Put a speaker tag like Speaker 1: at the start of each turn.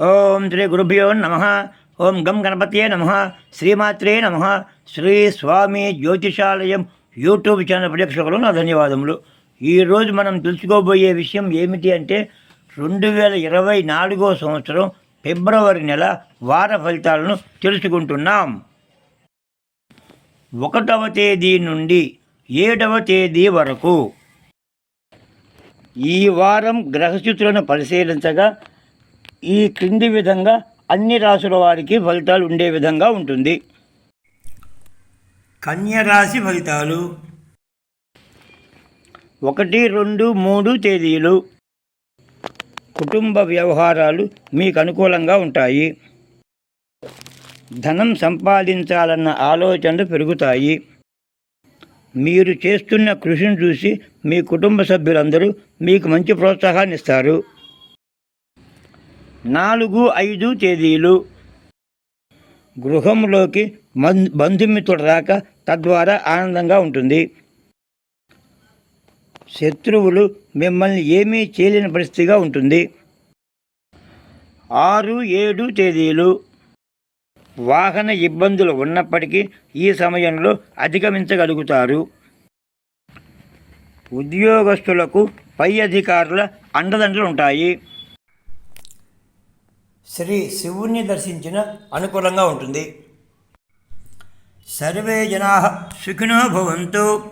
Speaker 1: ఓం శ్రీ గురుభ్యో నమ. ఓం గం గణపతియే నమ. శ్రీమాత్రే నమ. శ్రీ స్వామి జ్యోతిషాలయం యూట్యూబ్ ఛానల్ ప్రేక్షకులు నా ధన్యవాదములు. ఈరోజు మనం తెలుసుకోబోయే విషయం ఏమిటి అంటే రెండు వేల ఇరవై నాలుగో సంవత్సరం ఫిబ్రవరి నెల వార ఫలితాలను తెలుసుకుంటున్నాం. ఒకటవ తేదీ నుండి ఏడవ తేదీ వరకు ఈ వారం గ్రహస్థితులను పరిశీలించగా ఈ క్రింది విధంగా అన్ని రాసుల వారికి ఫలితాలు ఉండే విధంగా ఉంటుంది. కన్య రాశి ఫలితాలు. ఒకటి రెండు మూడు తేదీలు. కుటుంబ వ్యవహారాలు మీకు అనుకూలంగా ఉంటాయి. ధనం సంపాదించాలన్న ఆలోచనలు పెరుగుతాయి. మీరు చేస్తున్న కృషిని చూసి మీ కుటుంబ సభ్యులందరూ మీకు మంచి ప్రోత్సాహాన్ని ఇస్తారు. నాలుగు ఐదు తేదీలు. గృహంలోకి బంధుమిత్రుడు రాక తద్వారా ఆనందంగా ఉంటుంది. శత్రువులు మిమ్మల్ని ఏమీ చేయలేని పరిస్థితిగా ఉంటుంది. ఆరు ఏడు తేదీలు. వాహన ఇబ్బందులు ఉన్నప్పటికీ ఈ సమయంలో అధిగమించగలుగుతారు. ఉద్యోగస్తులకు పై అధికారుల అండదండలు ఉంటాయి శ్రీ శివుణ్ణి దర్శించిన అనుకూలంగా ఉంటుంది. సర్వే జనా సుఖినో భవంతు.